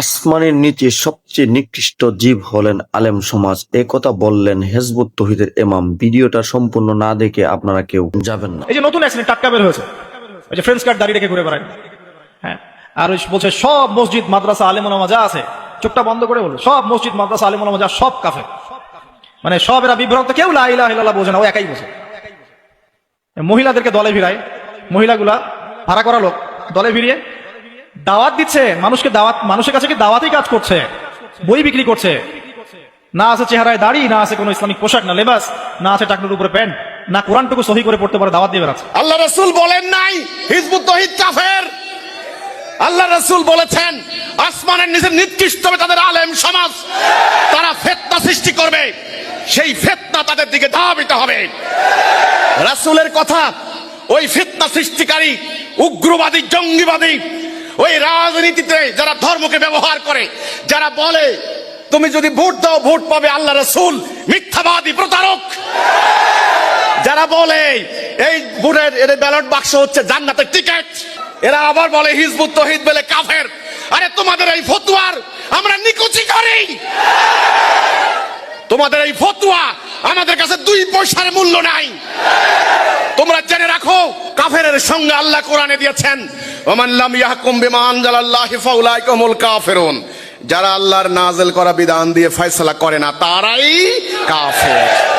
আসমানের নিচে সবচেয়ে নিকৃষ্ট জীব হলেন আলেম সমাজ। এ কথা বললেন হেজবুত তহিদের ইমাম। ভিডিওটা সম্পূর্ণ না দেখে আপনারা কেউ যাবেন না। এই যে নতুন অ্যাক্সিডেন্ট টাটকা বের হয়েছে। ওই যে ফ্রেন্ডস কার্ড দাঁড়িয়ে রেখে ঘুরে বেড়ায়। হ্যাঁ। আর ওই বলছে, সব মসজিদ, মাদ্রাসা আলেমুলামা যা আছে, চোখটা বন্ধ করে বলো সব মসজিদ, মাদ্রাসা আলেমুলামা যা, সব কাফে। মানে সব এরা বিভ্রান্ত, কেউ লা ইলাহা ইল্লাল্লাহ বোঝে না, ও একাই বোঝে। মহিলাদেরকে দলে ভিড়ায়, মহিলাগুলা ভাড়া করা লোক, দলে ভিড়িয়ে দাওয়াত দিচ্ছে, মানুষকে দাওয়াত, মানুষের কাছে কি দাওয়াতেই কাজ করছে? বই বিক্রি করছে। না আছে চেহারায় দাড়ি, না আছে কোনো ইসলামিক পোশাক, না লেবাস, না আছে টাকনুর উপরে প্যান্ট, না কোরআনটুকু সহি করে পড়তে পারে, দাওয়াত দিয়ে বেড়াচ্ছে। আল্লাহ রসুল বলেন নাই, হিজবুত তহিদ কাফের। আল্লাহ রসুল বলেছেন, আসমানের নিচে নিকৃষ্ট হবে তাদের আলেম সমাজ, তারা ফেতনা সৃষ্টি করবে, সেই ফেতনা তাদের দিকে ধাবিত হবে। রাসূলের কথা, ওই ফিতনা সৃষ্টিকারী, উগ্রবাদী, জঙ্গিবাদী ওই রাজনীতিতে যারা ধর্মকে ব্যবহার করে, যারা বলে, তুমি যদি ভোট দাও, ভোট পাবে আল্লাহ রসুল, মিথ্যাবাদী প্রতারক। যারা বলে, এই ভোটের এর ব্যালট বাক্স হচ্ছে জান্নাতের টিকিট। এরা আবার বলে, হিজবুত তহিদ বলে কাফের। আরে তোমাদের এই ফতুয়ার আমরা নিকুচি করি। তোমাদের এই ফতুয়া আমাদের কাছে দুই পয়সার মূল্য নাই। তোমরা জেনে রাখো কাফেরের সঙ্গে আল্লাহ কোরআনে দিয়েছেন ওমানলাম ইয়াহকুম বিমা আনজালাল্লাহি ফাউলাইকুমুল কাফেরুন। যারা আল্লাহর নাজেল করা বিধান দিয়ে ফয়সালা করে না, তারাই কাফের।